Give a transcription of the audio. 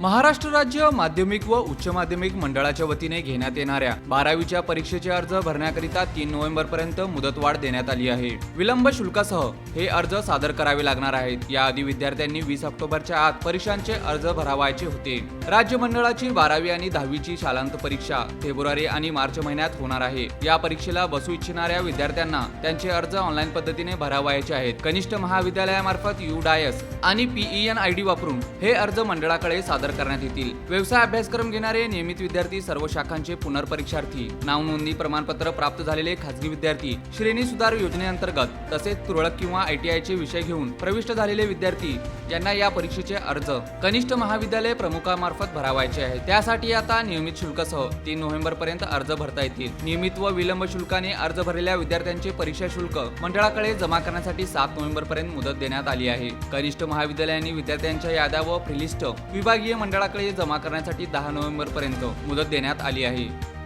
महाराष्ट्र राज्य माध्यमिक व उच्च माध्यमिक मंडळाच्या वतीने घेण्यात येणाऱ्या बारावीच्या परीक्षेचे अर्ज भरण्याकरिता तीन नोव्हेंबर पर्यंत मुदतवाढ देण्यात आली आहे. विलंब शुल्कासह हे अर्ज सादर करावे लागणार आहेत. याआधी विद्यार्थ्यांनी वीस ऑक्टोबरच्या आत परीक्षांचे अर्ज भरावायचे होते. राज्य मंडळाची बारावी आणि दहावीची शालांत परीक्षा फेब्रुवारी आणि मार्च महिन्यात होणार आहे. या परीक्षेला बसू इच्छिणाऱ्या विद्यार्थ्यांना त्यांचे अर्ज ऑनलाईन पद्धतीने भरावायचे आहेत. कनिष्ठ महाविद्यालयामार्फत यू डायस आणि पीईएन आय डी वापरून हे अर्ज मंडळाकडे सादर करण्यात येतील. व्यवसाय अभ्यासक्रम घेणारे नियमित विद्यार्थी सर्व शाखांचे पुनर्परीक्षार्थी. नाव नोंदणी प्रमाणपत्र प्राप्त झालेले खासगी विद्यार्थी. श्रेणी सुधार योजनेअंतर्गत तसेच तुरळक किंवा आयटीआय चे विषय घेऊन प्रविष्ट झालेले विद्यार्थी यांना या परीक्षेचे अर्ज कनिष्ठ महाविद्यालय प्रमुखामार्फत भरावायचे आहेत त्यासाठी आता नियमित शुल्कासह तीन नोव्हेंबर पर्यंत अर्ज भरता येतील. नियमित व विलंब शुल्काने अर्ज भरलेल्या विद्यार्थ्यांचे परीक्षा शुल्क मंडळाकडे जमा करण्यासाठी सात नोव्हेंबर पर्यंत मुदत देण्यात आली आहे. कनिष्ठ महाविद्यालयांनी विद्यार्थ्यांच्या याद्या व प्रिलिस्ट विभागीय मंडळाकडे जमा करण्यासाठी दहा नोव्हेंबरपर्यंत मुदत देण्यात आली आहे.